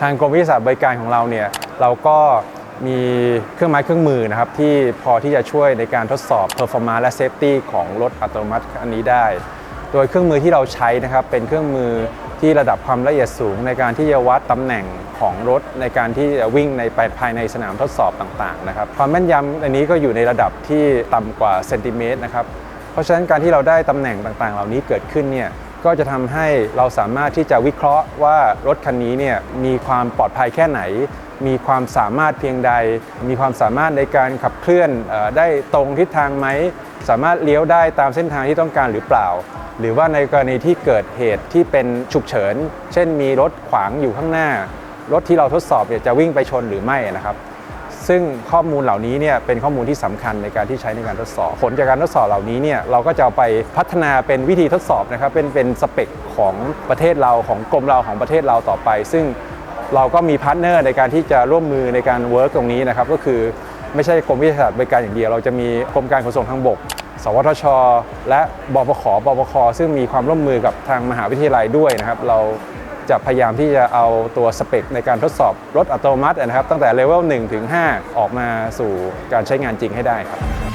ทางกรมวิทยาศาสตร์บริการของเราเนี่ยเราก็มีเครื่องไม้เครื่องมือนะครับที่พอที่จะช่วยในการทดสอบ performance และ safety ของรถอัตโนมัติอันนี้ได้ โดยเครื่องมือที่เราใช้นะครับเป็นเครื่องมือที่ระดับความละเอียดสูง ในการที่จะวัดตำแหน่งของรถในการที่จะวิ่งในภายในสนามทดสอบต่างๆนะครับความแม่นยำอันนี้ก็อยู่ในระดับที่ต่ำกว่าเซนติเมตรนะครับเพราะฉะนั้นการที่เราได้ตำแหน่งต่างๆ เหล่านี้เกิดขึ้นเนี่ย ก็จะทำให้เราสามารถที่จะวิเคราะห์ว่ารถคันนี้เนี่ยมีความปลอดภัยแค่ไหน มีความสามารถเพียงใด มีความสามารถในการขับเคลื่อนออได้ตรงทิศทางไหม สามารถเลี้ยวได้ตามเส้นทางที่ต้องการหรือเปล่า หรือว่าในกรณีที่เกิดเหตุที่เป็นฉุกเฉิน เช่นมีรถขวางอยู่ข้างหน้า รถที่เราทดสอบเนี่ยจะวิ่งไปชนหรือไม่นะครับ ซึ่งข้อมูลเหล่านี้เนี่ยเป็นข้อมูลที่สำคัญในการที่ใช้ในการทดสอบ ผลจากการทดสอบเหล่านี้เนี่ยเราก็จะเอาไปพัฒนาเป็นวิธีทดสอบนะครับเป็นเป็นสเปคของประเทศเราของกรมเราของประเทศเราต่อไป ซึ่งเราก็มีพาร์ทเนอร์ในการที่จะร่วมมือในการเวิร์กตรงนี้นะครับก็คือไม่ใช่กรมวิทยาศาสตร์บริการอย่างเดียว เราจะมีกรมการขนส่งทางบก สวทช และบพขบพคซึ่งมีความร่วมมือกับทางมหาวิทยาลัยด้วยนะครับ เรา จะพยายามที่จะเอาตัวสเปคในการทดสอบรถอัตโนมัตินะครับตั้งแต่เลเวล1ถึง5ออกมาสู่การใช้งานจริงให้ได้ครับ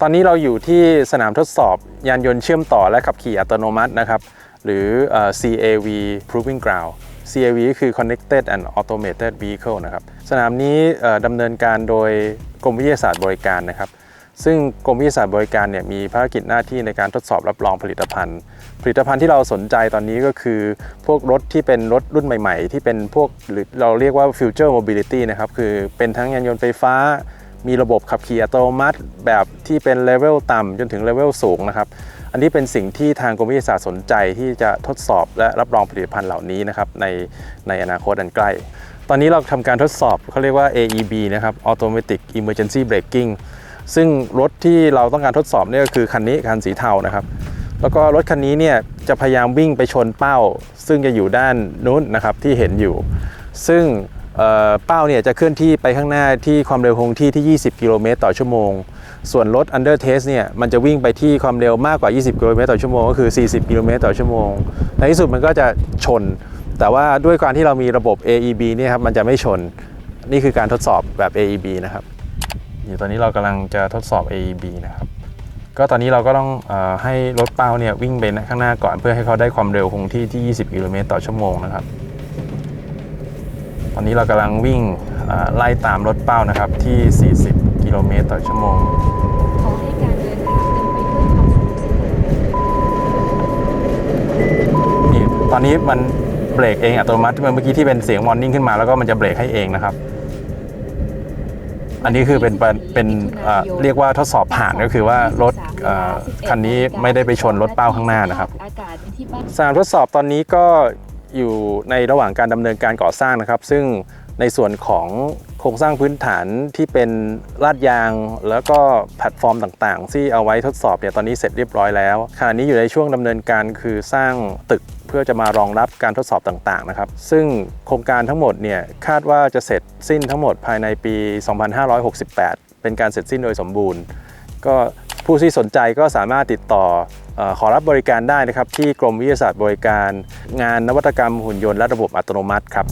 ตอนนี้เราอยู่ที่สนามทดสอบยานยนต์เชื่อมต่อและขับขี่อัตโนมัตินะครับ หรือ CAV Proving Ground CAV ก็คือ Connected and Automated Vehicle นะครับ สนามนี้ดำเนินการโดยกรมวิทยาศาสตร์บริการนะครับ ซึ่งกรมวิทยาศาสตร์บริการเนี่ยมีภารกิจหน้าที่ในการทดสอบรับรองผลิตภัณฑ์ ผลิตภัณฑ์ที่เราสนใจตอนนี้ก็คือ พวกรถที่เป็นรถรุ่นใหม่ ๆ ที่เป็นพวกหรือเราเรียกว่า Future Mobility นะครับ คือเป็นทั้งยานยนต์ไฟฟ้า มีระบบขับขี่อัตโนมัติ แบบที่เป็นเลเวลต่ำจนถึงเลเวลสูงนะครับอันนี้เป็นสิ่งที่ทางกรมวิทยาศาสตร์สนใจที่จะทดสอบและรับรองผลิตภัณฑ์เหล่านี้นะครับในในอนาคตอันใกล้ ตอนนี้เราทำการทดสอบเขาเรียกว่า AEB นะครับ Automatic Emergency Braking ซึ่งรถที่เราต้องการทดสอบนี่ก็คือคันนี้คันสีเทานะครับ แล้วก็รถคันนี้เนี่ยจะพยายามวิ่งไปชนเป้า ซึ่งจะอยู่ด้านนู้นนะครับที่เห็นอยู่ ซึ่ง เป้าเนี่ยจะเคลื่อนที่ไปข้างหน้าที่ความเร็วคงที่ที่ 20 กิโลเมตรต่อชั่วโมง ส่วนรถ Under Test เนี่ยมันจะวิ่งไปที่ความเร็วมากกว่า 20 กิโลเมตรต่อชั่วโมงก็คือ 40 กิโลเมตรต่อชั่วโมง ในที่สุดมันก็จะชน แต่ว่าด้วยการที่เรามีระบบ AEB เนี่ยครับมันจะไม่ชน นี่คือการทดสอบแบบ AEB นะครับอยู่ตอนนี้เรากำลังจะทดสอบ AEB นะครับก็ตอนนี้เราก็ต้องอให้รถเป้าเนี่ยวิ่งไปข้างหน้าก่อนเพื่อให้เขาได้ความเร็วคงที่ที่ 20 กิโลเมตรต่อชั่วโมงนะครับ ตอนนี้เรากำลังวิ่งเอ่อไล่ตามรถเป้านะครับที่ 40 กิโลเมตรต่อชั่วโมงขอให้การเดินทางเต็มไปด้วยความสนุกสนานนี่ตอนนี้มันเบรกเองอัตโนมัติเมื่อกี้ที่เป็นเสียงวอร์นิ่งขึ้นมาแล้วก็มันจะเบรกให้เองนะครับ อันนี้คือเป็นเป็นเป็นเอ่อเรียกว่าทดสอบผ่านก็คือว่ารถเอ่อคันนี้ไม่ได้ไปชนรถเป้าข้างหน้านะครับอากาศเป็นที่บ้านสนามทดสอบตอนนี้ก็ อยู่ในระหว่างการดำเนินการก่อสร้างนะครับ ซึ่งในส่วนของโครงสร้างพื้นฐานที่เป็นลาดยาง แล้วก็แพลตฟอร์มต่างๆ ที่เอาไว้ทดสอบเนี่ยตอนนี้เสร็จเรียบร้อยแล้วขณะนี้อยู่ในช่วงดำเนินการคือสร้างตึกเพื่อจะมารองรับการทดสอบต่างๆนะครับ ซึ่งโครงการทั้งหมดเนี่ยคาดว่าจะเสร็จสิ้นทั้งหมดภายในปี 2568 เป็นการเสร็จสิ้นโดยสมบูรณ์ ก็ ผู้ที่สนใจก็สามารถติดต่ออขอรับบริการได้นะครับ ที่กรมวิทยาศาสตร์บริการ งานนวัตกรรมหุ่นยนต์และระบบอัตโนมัติครับ